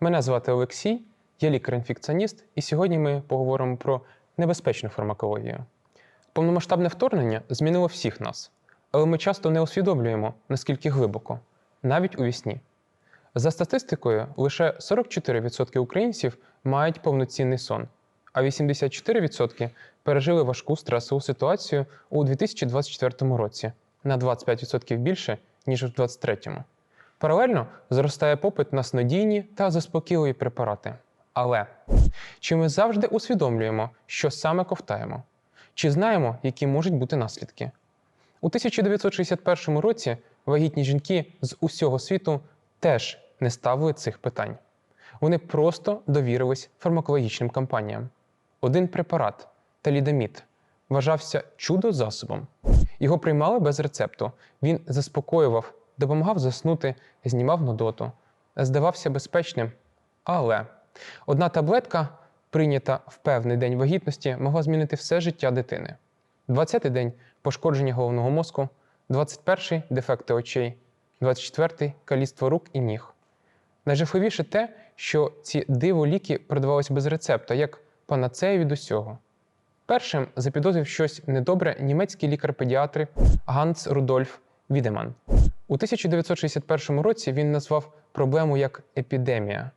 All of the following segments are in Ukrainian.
Мене звати Олексій, я лікар-інфекціоніст, і сьогодні ми поговоримо про небезпечну фармакологію. Повномасштабне вторгнення змінило всіх нас, але ми часто не усвідомлюємо, наскільки глибоко, навіть у вісні. За статистикою, лише 44% українців мають повноцінний сон, а 84% пережили важку стресову ситуацію у 2024 році на 25% більше, ніж у 2023. Паралельно зростає попит на снодійні та заспокійливі препарати. Але чи ми завжди усвідомлюємо, що саме ковтаємо? Чи знаємо, які можуть бути наслідки? У 1961 році вагітні жінки з усього світу теж не ставили цих питань. Вони просто довірились фармакологічним компаніям. Один препарат талідомід вважався чудо-засобом. Його приймали без рецепту. Він заспокоював, допомагав заснути, знімав нудоту, здавався безпечним. Але одна таблетка, прийнята в певний день вагітності, могла змінити все життя дитини. 20-й день пошкодження головного мозку, 21-й дефекти очей, 24-й каліцтво рук і ніг. Найжахливіше те, що ці диво-ліки продавалися без рецепта, як панацея від усього. Першим запідозрив щось недобре німецький лікар-педіатр Ганс Рудольф Відеман. У 1961 році він назвав проблему як епідемія.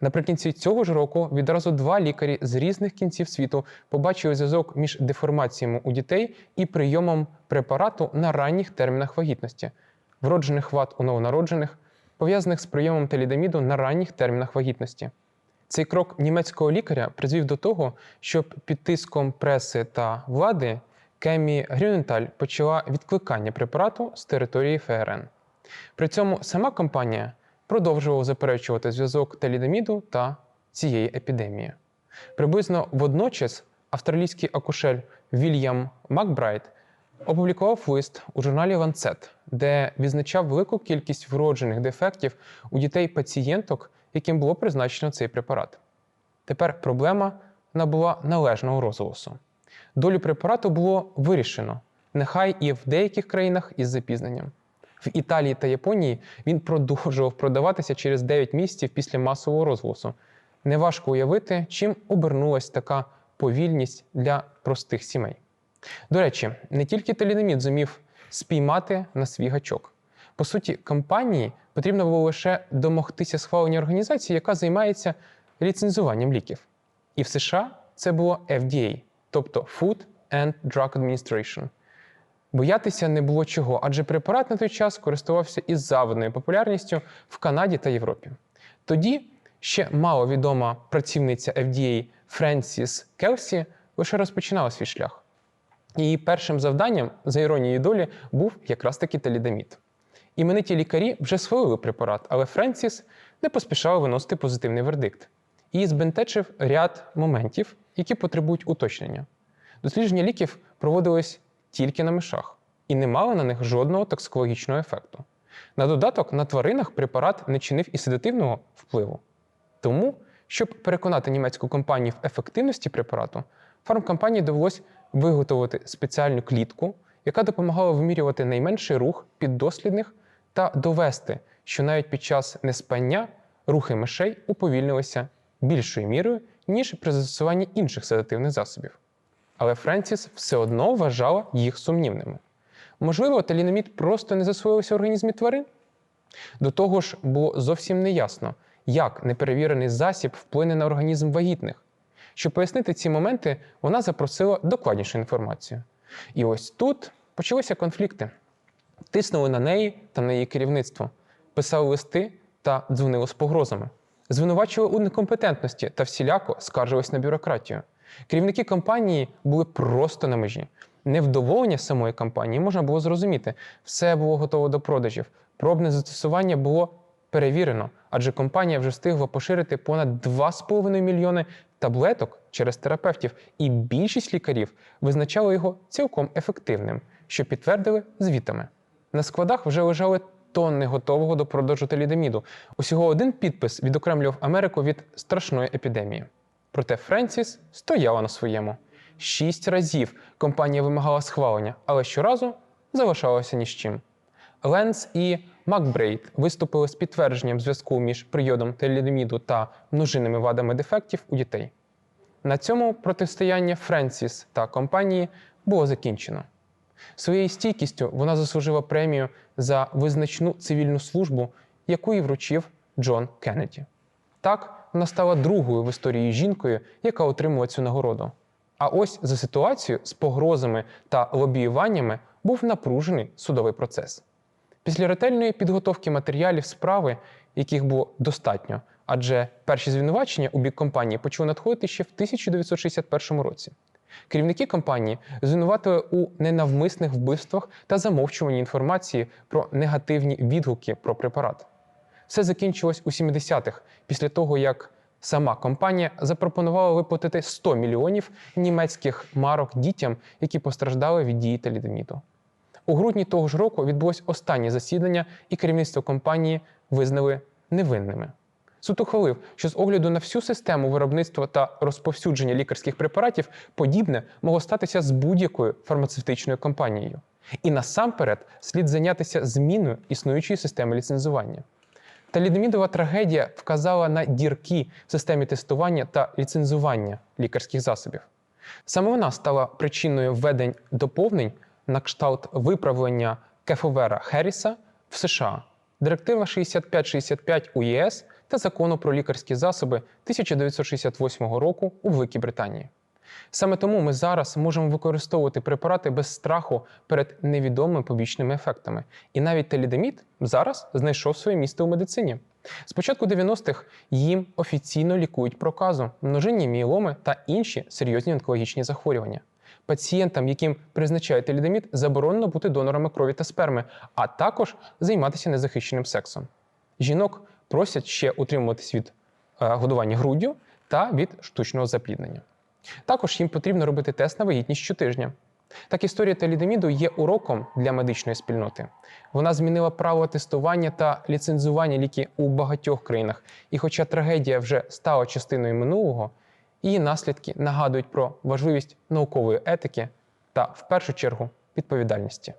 Наприкінці цього ж року відразу два лікарі з різних кінців світу побачили зв'язок між деформаціями у дітей і прийомом препарату на ранніх термінах вагітності, вроджених вад у новонароджених, пов'язаних з прийомом талідоміду на ранніх термінах вагітності. Цей крок німецького лікаря призвів до того, що під тиском преси та влади Кемі Грюненталь почала відкликання препарату з території ФРН. При цьому сама компанія продовжувала заперечувати зв'язок талідоміду та цієї епідемії. Приблизно водночас австралійський акушель Вільям Макбрайт опублікував лист у журналі Lancet, де відзначав велику кількість вроджених дефектів у дітей-пацієнток, яким було призначено цей препарат. Тепер проблема набула належного розголосу. Долю препарату було вирішено, нехай і в деяких країнах із запізненням. В Італії та Японії він продовжував продаватися через 9 місяців після масового розголосу. Неважко уявити, чим обернулася така повільність для простих сімей. До речі, не тільки талінамід зумів спіймати на свій гачок. По суті, компанії потрібно було лише домогтися схвалення організації, яка займається ліцензуванням ліків. І в США це було FDA, тобто Food and Drug Administration. Боятися не було чого, адже препарат на той час користувався із завидною популярністю в Канаді та Європі. Тоді ще маловідома працівниця FDA Френсіс Келсі лише розпочинала свій шлях. Її першим завданням, за іронією долі, був якраз таки талідомід. Імениті лікарі вже схвалили препарат, але Френсіс не поспішала виносити позитивний вердикт. Її збентечив ряд моментів, які потребують уточнення. Дослідження ліків проводились тільки на мишах і не мали на них жодного токсикологічного ефекту. На додаток на тваринах препарат не чинив і седативного впливу. Тому, щоб переконати німецьку компанію в ефективності препарату, фармкомпанії довелось виготовити спеціальну клітку, яка допомагала вимірювати найменший рух піддослідних та довести, що навіть під час неспання рухи мишей уповільнилися більшою мірою, ніж при застосуванні інших седативних засобів. Але Френсіс все одно вважала їх сумнівними. Можливо, талінамід просто не засвоївся в організмі тварин? До того ж, було зовсім неясно, як неперевірений засіб вплине на організм вагітних. Щоб пояснити ці моменти, вона запросила докладнішу інформацію. І ось тут почалися конфлікти. Тиснули на неї та на її керівництво, писали листи та дзвонили з погрозами, звинувачували у некомпетентності та всіляко скаржились на бюрократію. Керівники компанії були просто на межі. Невдоволення самої компанії можна було зрозуміти. Все було готово до продажів. Пробне застосування було перевірено, адже компанія вже встигла поширити понад 2,5 мільйони таблеток через терапевтів, і більшість лікарів визначали його цілком ефективним, що підтвердили звітами. На складах вже лежали тонни готового до продажу талідоміду. Усього один підпис відокремлював Америку від страшної епідемії. Проте Френсіс стояла на своєму. Шість разів компанія вимагала схвалення, але щоразу залишалася ні з чим. Ленс і Макбрейд виступили з підтвердженням зв'язку між прийодом телідоміду та множинними вадами дефектів у дітей. На цьому протистояння Френсіс та компанії було закінчено. Своєю стійкістю вона заслужила премію за визначну цивільну службу, яку їй вручив Джон Кеннеді. Так, вона стала другою в історії жінкою, яка отримала цю нагороду. А ось за ситуацією з погрозами та лобіюваннями був напружений судовий процес. Після ретельної підготовки матеріалів справи, яких було достатньо, адже перші звинувачення у бік компанії почали надходити ще в 1961 році. Керівники компанії звинуватили у ненавмисних вбивствах та замовчуванні інформації про негативні відгуки про препарат. Все закінчилось у 70-х, після того як сама компанія запропонувала виплатити 100 мільйонів німецьких марок дітям, які постраждали від дії талідоміду. У грудні того ж року відбулось останнє засідання, і керівництво компанії визнали невинними. Суд ухвалив, що з огляду на всю систему виробництва та розповсюдження лікарських препаратів подібне могло статися з будь-якою фармацевтичною компанією. І насамперед слід зайнятися зміною існуючої системи ліцензування. Талідомідова трагедія вказала на дірки в системі тестування та ліцензування лікарських засобів. Саме вона стала причиною введень доповнень на кшталт виправлення Кефовера Херріса в США, Директива 6565 УЄС та закону про лікарські засоби 1968 року у Великій Британії. Саме тому ми зараз можемо використовувати препарати без страху перед невідомими побічними ефектами. І навіть телідемід зараз знайшов своє місце у медицині. З початку 90-х їм офіційно лікують проказу, множинні мієломи та інші серйозні онкологічні захворювання. Пацієнтам, яким призначають телідемід, заборонено бути донорами крові та сперми, а також займатися незахищеним сексом. Жінок просять ще утримуватись від е, годування груддю та від штучного запліднення. Також їм потрібно робити тест на вагітність щотижня. Так історія талідоміду є уроком для медичної спільноти. Вона змінила правила тестування та ліцензування ліків у багатьох країнах. І хоча трагедія вже стала частиною минулого, її наслідки нагадують про важливість наукової етики та, в першу чергу, відповідальності.